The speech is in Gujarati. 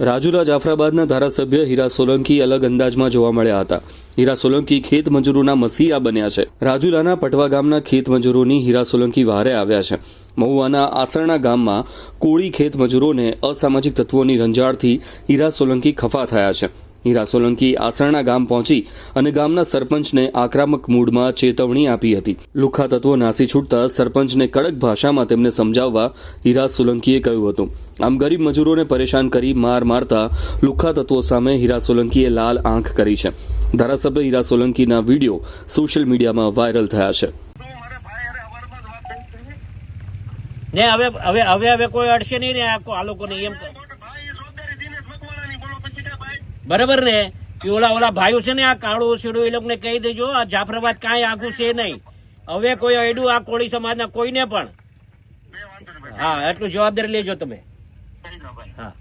રાજુલા જાફરાબાદના ધારાસભ્ય હીરા સોલંકી અલગ અંદાજમાં જોવા મળ્યા હતા. હીરા સોલંકી ખેત મજૂરોના મસીહા બન્યા છે. રાજુલાના પટવા ગામના ખેત મજૂરોની હીરા સોલંકી વારે આવ્યા છે. મહુવાના આસરણા ગામમાં કોળી ખેત મજૂરોને અસામાજિક તત્વોની રંજાડથી હીરા સોલંકી ખફા થયા છે. હીરા સોલંકી આસરણા ગામ પહોંચી અને ગામના સરપંચને આક્રમક મૂડમાં ચેતવણી આપી હતી. લુખા તત્વો નાસી છૂટતા સરપંચને કડક ભાષામાં તેમને સમજાવવા હીરા સોલંકીએ કહ્યું હતું. આમ ગરીબ મજૂરોને પરેશાન કરી માર મારતા લુખા તત્વો સામે હીરા સોલંકીએ લાલ આંખ કરી છે. ધારાસભ્ય હીરા સોલંકીના વીડિયો સોશિયલ મીડિયામાં વાયરલ થયા છે. ને હવે હવે હવે હવે કોઈ અડશે નહીં ને આ લોકોને એમ બરાબર ને? ઓલા ઓલા ભાઈઓ છે ને આ કાળું શેડું એ લોકોને કહી દેજો આ જાફરાબાદ કાંઈ આખું છે નહીં. હવે કોઈ અડ્યું આ કોળી સમાજના કોઈને પણ. હા એટલું જવાબદારી લેજો તમે. હા.